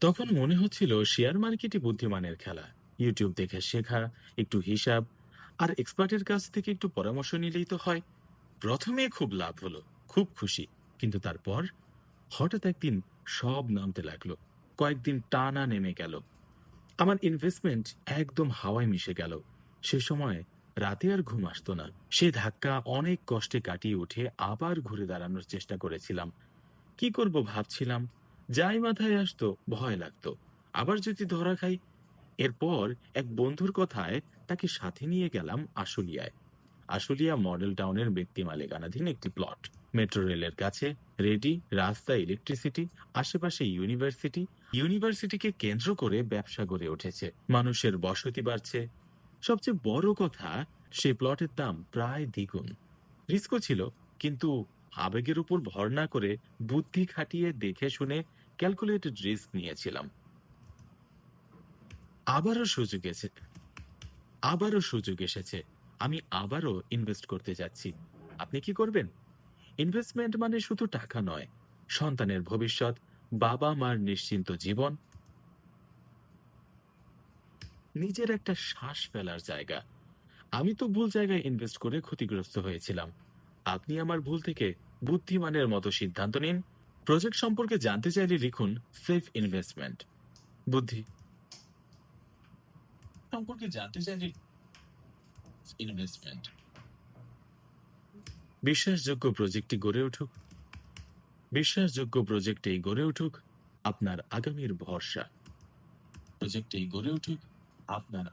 তখন মনে হচ্ছিল শেয়ার মার্কেটই বুদ্ধিমানের খেলা। ইউটিউব দেখে শেখা, একটু হিসাব, আর এক্সপার্টের কাছ থেকে একটু পরামর্শ নিলেই তো হয়। প্রথমে খুব লাভ হলো, খুব খুশি। কিন্তু তারপর হঠাৎ একদিন সব নামতে লাগল, কয়েকদিন টানা নেমে গেল। আমার ইনভেস্টমেন্ট একদম হাওয়ায় মিশে গেল। সে সময় রাতে আর ঘুম আসতো না। সে ধাক্কা অনেক কষ্টে কাটিয়ে উঠে আবার ঘুরে দাঁড়ানোর চেষ্টা করেছিলাম। কি করব ভাবছিলাম যাই মাথায় আসতো, ভয় লাগতো। আবার যদি ধরা খাই, এরপর এক বন্ধুর কথায় তাকে সাথে নিয়ে গেলাম আশুলিয়ায়। আশুলিয়া মডেল টাউনের ব্যক্তি মালিকানাধীন একটি প্লট। মেট্রো রেলের কাছে, রেডি, রাস্তা, ইলেকট্রিসিটি, আশেপাশে ইউনিভার্সিটি। ইউনিভার্সিটিকে কেন্দ্র করে ব্যবসা গড়ে উঠেছে। মানুষের বসতি বাড়ছে। সবচেয়ে বড় কথা সেই প্লটের দাম প্রায় দ্বিগুণ। রিস্কও ছিল, কিন্তু আবেগের উপর ভর না করে বুদ্ধি খাটিয়ে দেখে শুনে ক্যালকুলেটেড রিস্ক নিয়েছিলাম। আবারও সুযোগ এসেছে আবারও সুযোগ এসেছে। আমি আবারও ইনভেস্ট করতে যাচ্ছি। আপনি কি করবেন? ইনভেস্টমেন্ট মানে শুধু টাকা নয়, সন্তানের ভবিষ্যৎ বাবা মার নিশ্চিন্ত জীবন, নিজের একটা শ্বাস ফেলার জায়গা। আমি তো ভুল জায়গায় ইনভেস্ট করে ক্ষতিগ্রস্ত হয়েছিলাম। আপনি আমার ভুল থেকে বুদ্ধিমানের মতো সিদ্ধান্ত নিন। প্রজেক্ট সম্পর্কে জানতে চাইলে লিখুন সেফ ইনভেস্টমেন্ট। বুদ্ধি। সম্পর্কে জানতে চাইলে ইনভেস্টমেন্ট। বিশ্বাসযোগ্য প্রজেক্টটি গড়ে উঠুক। বিশ্বাসযোগ্য প্রজেক্টেই গড়ে উঠুক আপনার আগামীর ভরসা। প্রজেক্টেই গড়ে উঠুক আপনার